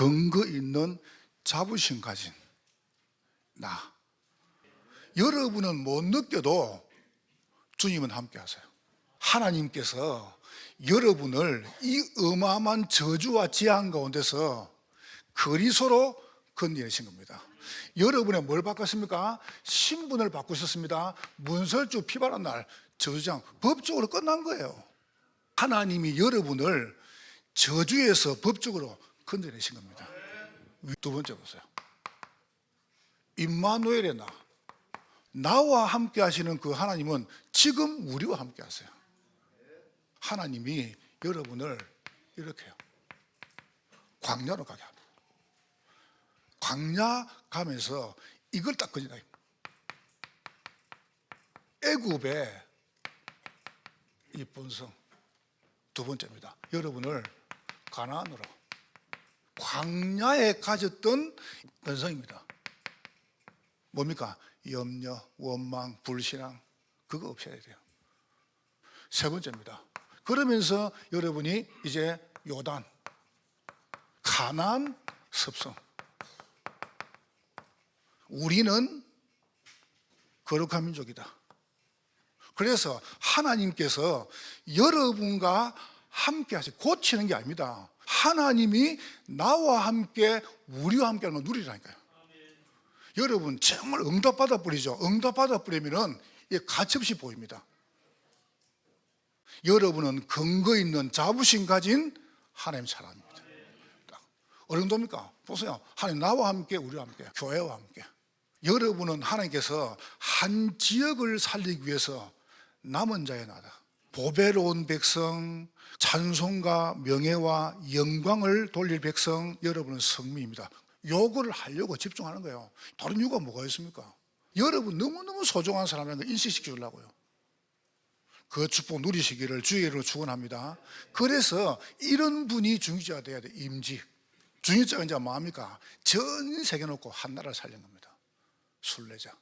근거 있는 자부심 가진 나. 여러분은 못 느껴도 주님은 함께 하세요. 하나님께서 여러분을 이 어마어마한 저주와 재앙 가운데서 그리스도로 건져내신 겁니다. 여러분의 뭘 바꿨습니까? 신분을 바꾸셨습니다. 문설주 피바란 날 저주장 법적으로 끝난 거예요. 하나님이 여러분을 저주에서 법적으로 건져내신 겁니다. 두 번째 보세요. 임마누엘의 나. 나와 함께 하시는 그 하나님은 지금 우리와 함께 하세요. 하나님이 여러분을 이렇게. 광야로 가게 합니다. 광야 가면서 이걸 딱 건진다. 애굽의 이 본성 두 번째입니다. 여러분을 가나안으로 광야에 가졌던 본성입니다. 뭡니까? 염려, 원망, 불신앙 그거 없애야 돼요. 세 번째입니다. 그러면서 여러분이 이제 요단, 가난, 습성. 우리는 거룩한 민족이다. 그래서 하나님께서 여러분과 함께 하시 고치는 게 아닙니다. 하나님이 나와 함께 우리와 함께 하는 걸 누리라니까요. 여러분 정말 응답받아 버리죠. 응답받아 버리면은 가치없이 보입니다. 여러분은 근거 있는 자부심 가진 하나님 사람입니다. 어느 정도입니까? 보세요. 하나님 나와 함께 우리와 함께 교회와 함께. 여러분은 하나님께서 한 지역을 살리기 위해서 남은 자의 나라, 보배로운 백성, 찬송과 명예와 영광을 돌릴 백성, 여러분은 성민입니다. 요거를 하려고 집중하는 거예요. 다른 이유가 뭐가 있습니까? 여러분 너무너무 소중한 사람이라는 걸 인식시켜 주려고요. 그 축복 누리시기를 주의 이름으로 축원합니다. 그래서 이런 분이 중직자가 돼야 돼. 임직. 중직자가 이제 뭐합니까? 전 세계 놓고 한 나라를 살린 겁니다. 순례자.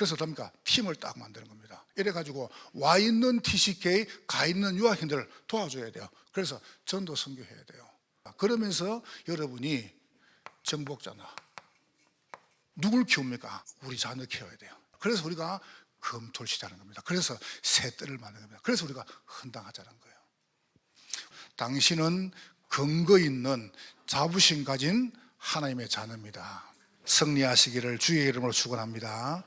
그래서 어떻습니까? 팀을 딱 만드는 겁니다. 이래가지고 와 있는 TCK, 가 있는 유학인들을 도와줘야 돼요. 그래서 전도 선교해야 돼요. 그러면서 여러분이 정복자나 누굴 키웁니까? 우리 자녀 키워야 돼요. 그래서 우리가 시작하는 겁니다. 그래서 새 뜰을 만드는 겁니다. 그래서 우리가 헌당하자는 거예요. 당신은 근거 있는 자부심 가진 하나님의 자녀입니다. 승리하시기를 주의 이름으로 축원합니다.